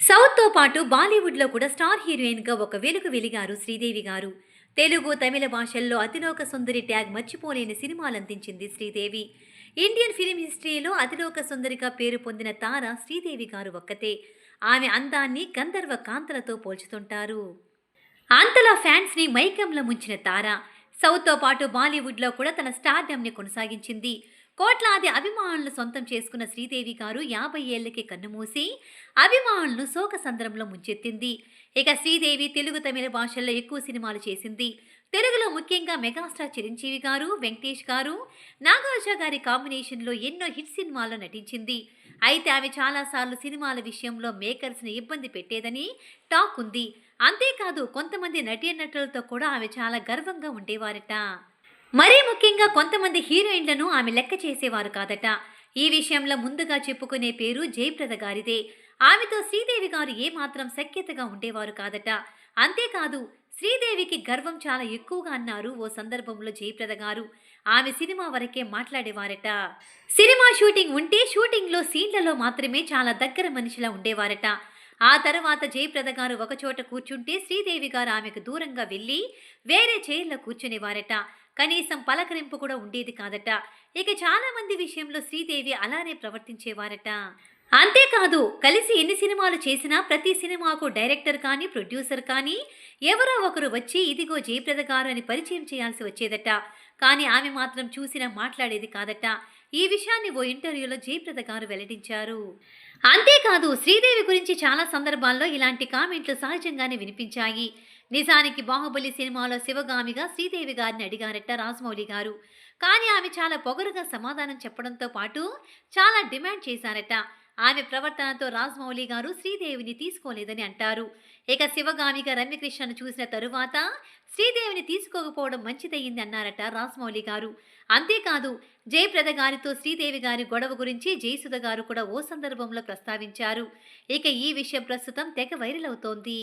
సౌత్తో పాటు బాలీవుడ్లో కూడా స్టార్ హీరోయిన్గా ఒక వెలుగు వెలిగారు శ్రీదేవి గారు. తెలుగు తమిళ భాషల్లో అతిలోక సుందరి ట్యాగ్ మర్చిపోలేని సినిమాలు అందించింది శ్రీదేవి. ఇండియన్ ఫిలిం హిస్టరీలో అతిలోక సుందరిగా పేరు పొందిన తార శ్రీదేవి గారు ఒక్కతే. ఆమె అందాన్ని గంధర్వ కాంతలతో పోల్చుతుంటారు. అంతలా ఫ్యాన్స్ని మైకంలో ముంచిన తార సౌత్తో పాటు బాలీవుడ్లో కూడా తన స్టార్డమ్ని కొనసాగించింది. కోట్లాది అభిమానులు సొంతం చేసుకున్న శ్రీదేవి గారు యాభై ఏళ్ళకే కన్నుమూసి అభిమానులను శోక సంద్రంలో ముంచెత్తింది. ఇక శ్రీదేవి తెలుగు తమిళ భాషల్లో ఎక్కువ సినిమాలు చేసింది. తెలుగులో ముఖ్యంగా మెగాస్టార్ చిరంజీవి గారు వెంకటేష్ గారు నాగార్జున గారి కాంబినేషన్లో ఎన్నో హిట్ సినిమాల్లో నటించింది. అయితే ఆమె చాలాసార్లు సినిమాల విషయంలో మేకర్స్ని ఇబ్బంది పెట్టేదని టాక్ ఉంది. అంతేకాదు కొంతమంది నటీనటులతో కూడా ఆమె చాలా గర్వంగా ఉండేవారట. మరీ ముఖ్యంగా కొంతమంది హీరోయిన్లను ఆమె లెక్క చేసేవారు కాదట. ఈ విషయంలో ముందుగా చెప్పుకునే పేరు జయప్రద గారిదే. ఆమెతో శ్రీదేవి గారు ఏమాత్రం సఖ్యతగా ఉండేవారు కాదట. అంతేకాదు శ్రీదేవికి గర్వం చాలా ఎక్కువగా అన్నారు ఓ సందర్భంలో జయప్రద గారు. ఆమె సినిమా వరకే మాట్లాడేవారట. సినిమా షూటింగ్ ఉంటే షూటింగ్లో సీన్లలో మాత్రమే చాలా దగ్గర మనిషిలా ఉండేవారట. ఆ తర్వాత జయప్రద గారు ఒకచోట కూర్చుంటే శ్రీదేవి గారు ఆమెకు దూరంగా వెళ్ళి వేరే చైర్లో కూర్చునేవారట. కనీసం పలకరింపు కూడా ఉండేది కాదట. ఇక చాలా మంది విషయంలో శ్రీదేవి అలానే ప్రవర్తించేవారట. అంతేకాదు కలిసి ఎన్ని సినిమాలు చేసినా ప్రతి సినిమాకు డైరెక్టర్ కానీ ప్రొడ్యూసర్ కానీ ఎవరో ఒకరు వచ్చి ఇదిగో జయప్రద గారు అని పరిచయం చేయాల్సి వచ్చేదట. కానీ ఆమె మాత్రం చూసినా మాట్లాడేది కాదట. ఈ విషయాన్ని ఓ ఇంటర్వ్యూలో జయప్రద గారు వెల్లడించారు. అంతేకాదు శ్రీదేవి గురించి చాలా సందర్భాల్లో ఇలాంటి కామెంట్లు సహజంగానే వినిపించాయి. నిజానికి బాహుబలి సినిమాలో శివగామిగా శ్రీదేవి గారిని అడిగారట రాజమౌళి గారు. కానీ ఆమె చాలా పొగరుగా సమాధానం చెప్పడంతో పాటు చాలా డిమాండ్ చేశారట. ఆమె ప్రవర్తనతో రాజమౌళి గారు శ్రీదేవిని తీసుకోలేదని అంటారు. ఇక శివగామిగా రమ్యకృష్ణను చూసిన తరువాత శ్రీదేవిని తీసుకోకపోవడం మంచిదయ్యింది అన్నారట రాజమౌళి గారు. అంతేకాదు జయప్రద గారితో శ్రీదేవి గారి గొడవ గురించి జయసుధ గారు కూడా ఓ సందర్భంలో ప్రస్తావించారు. ఇక ఈ విషయం ప్రస్తుతం తెగ వైరల్ అవుతోంది.